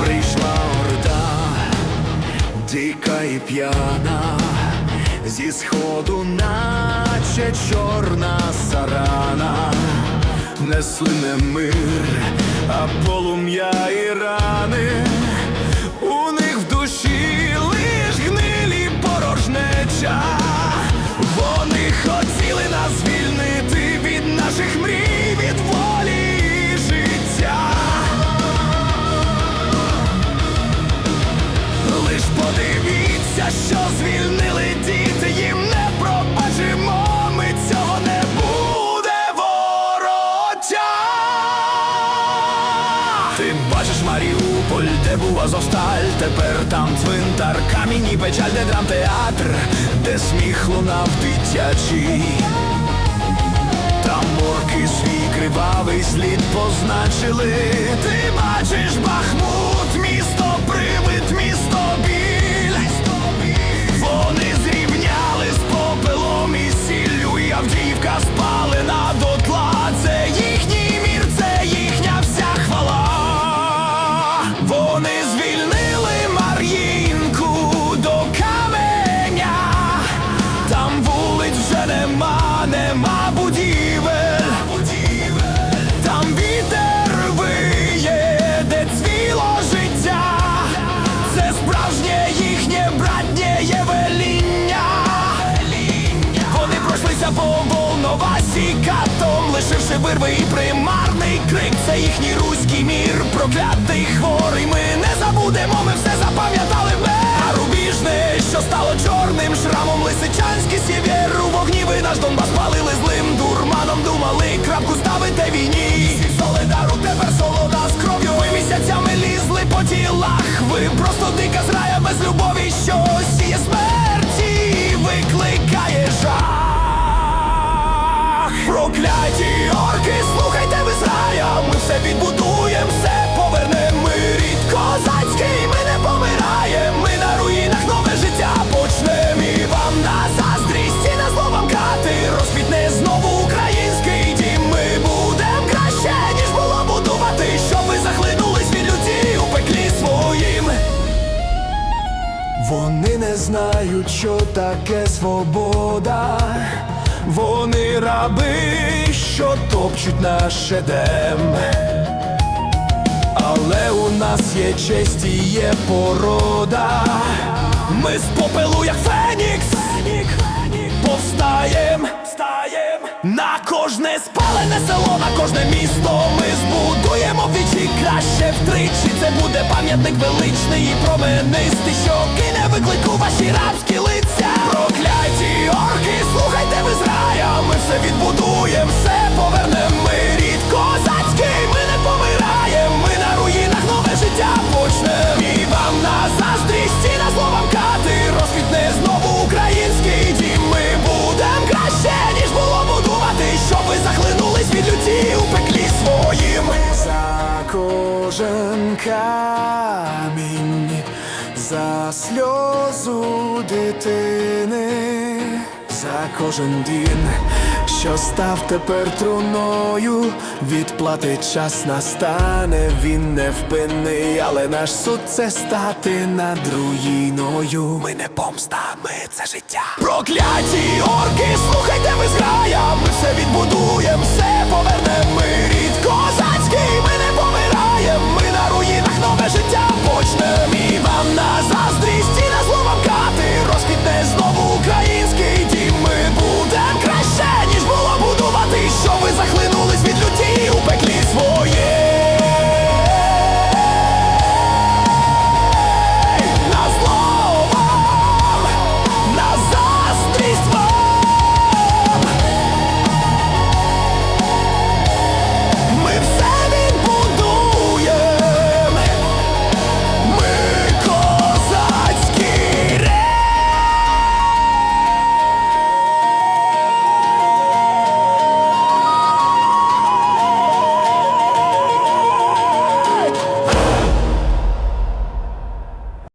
Прийшла орда, дика і п'яна, Зі сходу, наче чорна сарана, несли не мир, а полум'я і рани. Тепер там цвинтар, камінь і печаль, де драмтеатр, де сміх лунав дитячий. Там морки свій кривавий слід позначили. Ти бачиш Бахмут, місто привид, місто і примарний крик. Це їхній руський мір, проклятий хворий. Ми не забудемо, ми все запам'ятали ми. А рубіжне, що стало чорним шрамом, лисичанський сєвєр у вогні ви наш Донбас палили злим дурманом, думали крапку ставите війні. Солидару тепер солода з кров'ю. Ви місяцями лізли по тілах. Ви просто дика зрая без любові, що Вони не знають, що таке свобода. Вони раби, що топчуть наш едем. Але у нас є честь і є порода. Ми з попелу, як Фенікс, повстаєм, встаєм на кожне спалене село, на кожне місто. Ми збудуємо вдвічі краще втричі. Це буде пам'ятник величний і променистий, що виклику ваші рабські лиця. Прокляті орки, слухайте ви зрая. Ми все відбудуємо, все повернемо. Ми рід козацький, ми не помираємо. Ми на руїнах нове життя почнем. І вам на заздрість і на зло вам кати. Розквітне знову український дім. Ми будем краще, ніж було будувати, щоб ви захлинулись від люті у пеклі своїм. За кожен сльозу дитини, за кожен дін, що став тепер труною, відплати час настане, він невпинний, але наш суд це стати над руїною. Ми не помста, ми це життя. Прокляті орки, слухайте ви зграя, ми все